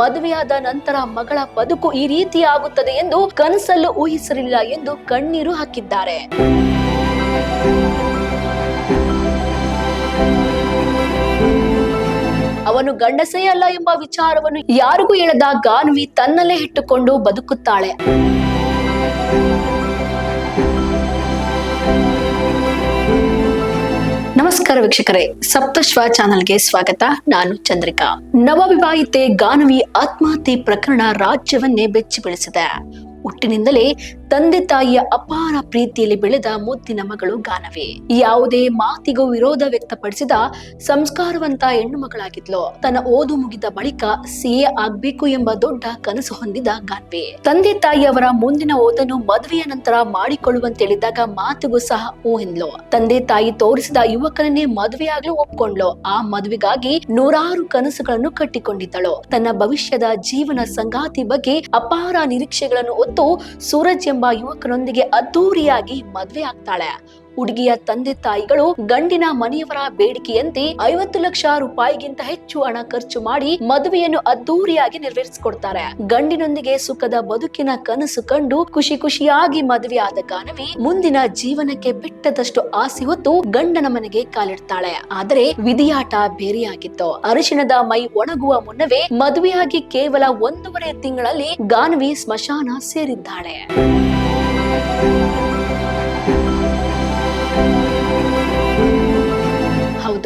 ಮದುವೆಯಾದ ನಂತರ ಮಗಳ ಬದುಕು ಈ ರೀತಿ ಆಗುತ್ತದೆ ಎಂದು ಕನಸಲ್ಲೂ ಊಹಿಸಲಿಲ್ಲ ಎಂದು ಕಣ್ಣೀರು ಹಾಕಿದ್ದಾರೆ. ಅವನು ಗಂಡಸೇ ಅಲ್ಲ ಎಂಬ ವಿಚಾರವನ್ನು ಯಾರಿಗೂ ಹೇಳದ ಗಾನ್ವಿ ತನ್ನಲ್ಲೇ ಇಟ್ಟುಕೊಂಡು ಬದುಕುತ್ತಾಳೆ. ನಮಸ್ಕಾರ ವೀಕ್ಷಕರೇ. ಸಪ್ತಶ್ವ ಚಾನಲ್ಗೆ ಸ್ವಾಗತ. ನಾನು ಚಂದ್ರಿಕಾ. ನವವಿವಾಹಿತೆ ಗಾನವಿ ಆತ್ಮಹತ್ಯೆ ಪ್ರಕರಣ ರಾಜ್ಯವನ್ನೇ ಬೆಚ್ಚಿ ಬೀಳಿಸಿದೆ ಹುಟ್ಟಿನಿಂದಲೇ ತಂದೆ ತಾಯಿಯ ಅಪಾರ ಪ್ರೀತಿಯಲ್ಲಿ ಬೆಳೆದ ಮುದ್ದಿನ ಮಗಳು ಗಾನವೇ. ಯಾವುದೇ ಮಾತಿಗೂ ವಿರೋಧ ವ್ಯಕ್ತಪಡಿಸಿದ ಸಂಸ್ಕಾರವಂತ ಹೆಣ್ಣು ಮಗಳಾಗಿದ್ಲು. ತನ್ನ ಓದು ಮುಗಿದ ಬಳಿಕ ಸಿಎ ಆಗ್ಬೇಕು ಎಂಬ ದೊಡ್ಡ ಕನಸು ಹೊಂದಿದ ಗಾನ್ವಿ. ತಂದೆ ತಾಯಿಯವರ ಮುಂದಿನ ಓದನ್ನು ಮದುವೆಯ ನಂತರ ಮಾಡಿಕೊಳ್ಳುವಂತೇಳಿದಾಗ ಮಾತಿಗೂ ಸಹ ಊಹಿಂದ್ಲು ತಂದೆ ತಾಯಿ ತೋರಿಸಿದ ಯುವಕನನ್ನೇ ಮದುವೆಯಾಗಲು ಒಪ್ಕೊಂಡ್ಲು. ಆ ಮದುವೆಗಾಗಿ ನೂರಾರು ಕನಸುಗಳನ್ನು ಕಟ್ಟಿಕೊಂಡಿದ್ದಳು. ತನ್ನ ಭವಿಷ್ಯದ ಜೀವನ ಸಂಗಾತಿ ಬಗ್ಗೆ ಅಪಾರ ನಿರೀಕ್ಷೆಗಳನ್ನು ಹೊತ್ತು ಸೂರಜ್ ಎಂಬ ಯುವಕನೊಂದಿಗೆ ಅದ್ದೂರಿಯಾಗಿ ಮದುವೆ ಆಗ್ತಾಳೆ. ಹುಡುಗಿಯ ತಂದೆ ತಾಯಿಗಳು ಗಂಡಿನ ಮನೆಯವರ ಬೇಡಿಕೆಯಂತೆ ಐವತ್ತು ಲಕ್ಷ ರೂಪಾಯಿಗಿಂತ ಹೆಚ್ಚು ಹಣ ಖರ್ಚು ಮಾಡಿ ಮದುವೆಯನ್ನು ಅದ್ದೂರಿಯಾಗಿ ನೆರವೇರಿಸಿಕೊಡ್ತಾರೆ. ಗಂಡಿನೊಂದಿಗೆ ಸುಖದ ಬದುಕಿನ ಕನಸು ಕಂಡು ಖುಷಿ ಖುಷಿಯಾಗಿ ಮದುವೆಯಾದ ಗಾನವಿ ಮುಂದಿನ ಜೀವನಕ್ಕೆ ಬಿಟ್ಟದಷ್ಟು ಆಸೆ ಹೊತ್ತು ಗಂಡನ ಮನೆಗೆ ಕಾಲಿಡ್ತಾಳೆ. ಆದರೆ ವಿಧಿಯಾಟ ಬೇರೆಯಾಗಿತ್ತು. ಅರಿಶಿಣದ ಮೈ ಒಣಗುವ ಮುನ್ನವೇ ಮದುವೆಯಾಗಿ ಕೇವಲ ಒಂದೂವರೆ ತಿಂಗಳಲ್ಲಿ ಗಾನವಿ ಸ್ಮಶಾನ ಸೇರಿದ್ದಾಳೆ.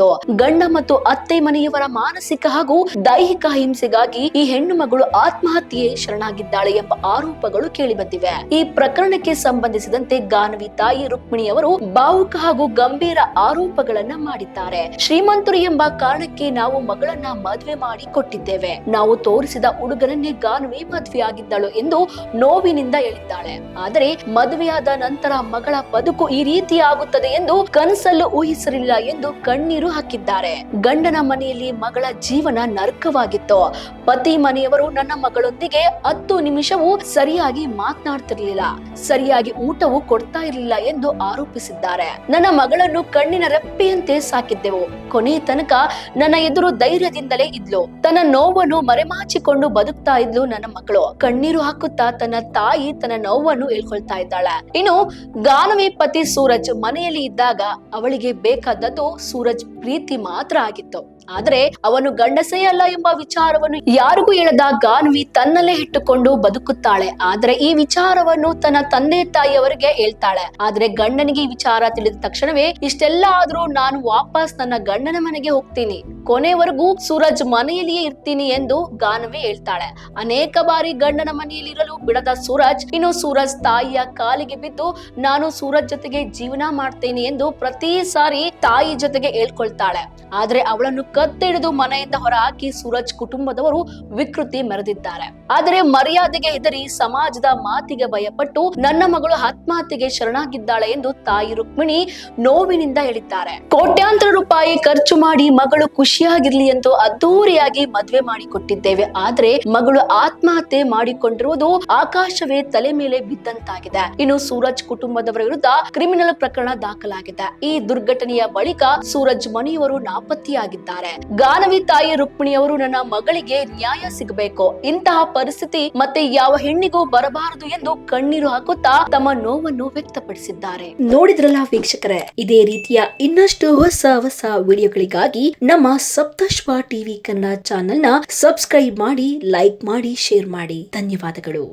ಹೌದು ಗಂಡ ಮತ್ತು ಅತ್ತೆ ಮನೆಯವರ ಮಾನಸಿಕ ಹಾಗೂ ದೈಹಿಕ ಹಿಂಸೆಗಾಗಿ ಈ ಹೆಣ್ಣು ಮಗಳು ಆತ್ಮಹತ್ಯೆ ಶರಣಾಗಿದ್ದಾಳೆ ಎಂಬ ಆರೋಪಗಳು ಕೇಳಿಬಂದಿವೆ. ಈ ಪ್ರಕರಣಕ್ಕೆ ಸಂಬಂಧಿಸಿದಂತೆ ಗಾನವಿ ತಾಯಿ ರುಕ್ಮಿಣಿಯವರು ಭಾವುಕ ಹಾಗೂ ಗಂಭೀರ ಆರೋಪಗಳನ್ನ ಮಾಡಿದ್ದಾರೆ. ಶ್ರೀಮಂತರು ಎಂಬ ಕಾರಣಕ್ಕೆ ನಾವು ಮಗಳನ್ನ ಮದುವೆ ಮಾಡಿ ಕೊಟ್ಟಿದ್ದೇವೆ. ನಾವು ತೋರಿಸಿದ ಹುಡುಗನನ್ನೇ ಗಾನವಿ ಮದುವೆಯಾಗಿದ್ದಳು ಎಂದು ನೋವಿನಿಂದ ಹೇಳಿದ್ದಾಳೆ. ಆದರೆ ಮದುವೆಯಾದ ನಂತರ ಮಗಳ ಬದುಕು ಈ ರೀತಿ ಆಗುತ್ತದೆ ಎಂದು ಕನಸಲ್ಲೂ ಊಹಿಸಿರಲಿಲ್ಲ ಎಂದು ಕಣ್ಣೀರು ಹಾಕಿದ್ದಾರೆ. ಗಂಡನ ಮನೆಯಲ್ಲಿ ಮಗಳ ಜೀವನ ನರಕವಾಗಿತ್ತು. ಪತಿ ಮನೆಯವರು ನನ್ನ ಮಗಳೊಂದಿಗೆ ಹತ್ತು ನಿಮಿಷವೂ ಸರಿಯಾಗಿ ಮಾತನಾಡ್ತಿರ್ಲಿಲ್ಲ. ಸರಿಯಾಗಿ ಊಟವೂ ಕೊಡ್ತಾ ಇರಲಿಲ್ಲ ಎಂದು ಆರೋಪಿಸಿದ್ದಾರೆ. ನನ್ನ ಮಗಳನ್ನು ಕಣ್ಣಿನ ರೆಪ್ಪೆಯಂತೆ ಸಾಕಿದ್ದೆವು. ಕೊನೆ ತನಕ ನನ್ನ ಎದುರು ಧೈರ್ಯದಿಂದಲೇ ಇದ್ಲು. ತನ್ನ ನೋವನ್ನು ಮರೆಮಾಚಿಕೊಂಡು ಬದುಕ್ತಾ ಇದ್ಲು ನನ್ನ ಮಗಳು. ಕಣ್ಣೀರು ಹಾಕುತ್ತಾ ತನ್ನ ತಾಯಿ ತನ್ನ ನೋವನ್ನು ಹೇಳ್ಕೊಳ್ತಾ ಇದ್ದಾಳೆ. ಇನ್ನು ಗಾನವಿ ಪತಿ ಸೂರಜ್ ಮನೆಯಲ್ಲಿ ಇದ್ದಾಗ ಅವಳಿಗೆ ಬೇಕಾದದ್ದು ಸೂರಜ್ ಪ್ರೀತಿ ಮಾತ್ರ ಆಗಿತ್ತು. ಆದ್ರೆ ಅವನು ಗಂಡಸೇ ಅಲ್ಲ ಎಂಬ ವಿಚಾರವನ್ನು ಯಾರಿಗೂ ಹೇಳದ ಗಾನ್ವಿ ತನ್ನಲ್ಲೇ ಇಟ್ಟುಕೊಂಡು ಬದುಕುತ್ತಾಳೆ. ಆದ್ರೆ ಈ ವಿಚಾರವನ್ನು ತನ್ನ ತಂದೆ ತಾಯಿಯವರಿಗೆ ಹೇಳ್ತಾಳೆ. ಆದ್ರೆ ಗಂಡನಿಗೆ ಈ ವಿಚಾರ ತಿಳಿದ ತಕ್ಷಣವೇ ಇಷ್ಟೆಲ್ಲ ಆದ್ರೂ ನಾನು ವಾಪಸ್ ನನ್ನ ಗಂಡನ ಮನೆಗೆ ಹೋಗ್ತೀನಿ. ಕೊನೆವರೆಗೂ ಸೂರಜ್ ಮನೆಯಲ್ಲಿಯೇ ಇರ್ತೀನಿ ಎಂದು ಗಾನ್ವಿ ಹೇಳ್ತಾಳೆ. ಅನೇಕ ಬಾರಿ ಗಂಡನ ಮನೆಯಲ್ಲಿರಲು ಬಿಡದ ಸೂರಜ್, ಇನ್ನು ಸೂರಜ್ ತಾಯಿಯ ಕಾಲಿಗೆ ಬಿದ್ದು ನಾನು ಸೂರಜ್ ಜೊತೆಗೆ ಜೀವನ ಮಾಡ್ತೇನೆ ಎಂದು ಪ್ರತಿ ಸಾರಿ ತಾಯಿ ಜೊತೆಗೆ ಹೇಳ್ಕೊಳ್ತಾಳೆ. ಆದ್ರೆ ಅವಳನ್ನು ಕತ್ತಿಡಿದು ಮನೆಯಿಂದ ಹೊರಹಾಕಿ ಸೂರಜ್ ಕುಟುಂಬದವರು ವಿಕೃತಿ ಮೆರೆದಿದ್ದಾರೆ. ಆದರೆ ಮರ್ಯಾದೆಗೆ ಹೆದರಿ ಸಮಾಜದ ಮಾತಿಗೆ ಭಯಪಟ್ಟು ನನ್ನ ಮಗಳು ಆತ್ಮಹತ್ಯೆಗೆ ಶರಣಾಗಿದ್ದಾಳೆ ಎಂದು ತಾಯಿ ರುಕ್ಮಿಣಿ ನೋವಿನಿಂದ ಹೇಳಿದ್ದಾರೆ. ಕೋಟ್ಯಾಂತರ ರೂಪಾಯಿ ಖರ್ಚು ಮಾಡಿ ಮಗಳು ಖುಷಿಯಾಗಿರ್ಲಿ ಎಂದು ಅದ್ದೂರಿಯಾಗಿ ಮದ್ವೆ ಮಾಡಿಕೊಟ್ಟಿದ್ದೇವೆ. ಆದ್ರೆ ಮಗಳು ಆತ್ಮಹತ್ಯೆ ಮಾಡಿಕೊಂಡಿರುವುದು ಆಕಾಶವೇ ತಲೆ ಮೇಲೆ ಬಿದ್ದಂತಾಗಿದೆ. ಇನ್ನು ಸೂರಜ್ ಕುಟುಂಬದವರ ವಿರುದ್ಧ ಕ್ರಿಮಿನಲ್ ಪ್ರಕರಣ ದಾಖಲಾಗಿದೆ. ಈ ದುರ್ಘಟನೆಯ ಬಳಿಕ ಸೂರಜ್ ಮನೆಯವರು ನಾಪತ್ತೆಯಾಗಿದ್ದಾರೆ. ಗಾನವಿ ತಾಯಿ ರುಕ್ಮಿಣಿಯವರು ನನ್ನ ಮಗಳಿಗೆ ನ್ಯಾಯ ಸಿಗಬೇಕು. ಇಂತಹ ಪರಿಸ್ಥಿತಿ ಮತ್ತೆ ಯಾವ ಹೆಣ್ಣಿಗೂ ಬರಬಾರದು ಎಂದು ಕಣ್ಣೀರು ಹಾಕುತ್ತಾ ತಮ್ಮ ನೋವನ್ನು ವ್ಯಕ್ತಪಡಿಸಿದ್ದಾರೆ. ನೋಡಿದ್ರಲ್ಲ ವೀಕ್ಷಕರೇ, ಇದೇ ರೀತಿಯ ಇನ್ನಷ್ಟು ಹೊಸ ಹೊಸ ವಿಡಿಯೋಗಳಿಗಾಗಿ ನಮ್ಮ ಸಪ್ತಶ್ವ ಟಿವಿ ಕನ್ನಡ ಚಾನೆಲ್ನ ಸಬ್ಸ್ಕ್ರೈಬ್ ಮಾಡಿ ಲೈಕ್ ಮಾಡಿ ಶೇರ್ ಮಾಡಿ. ಧನ್ಯವಾದಗಳು.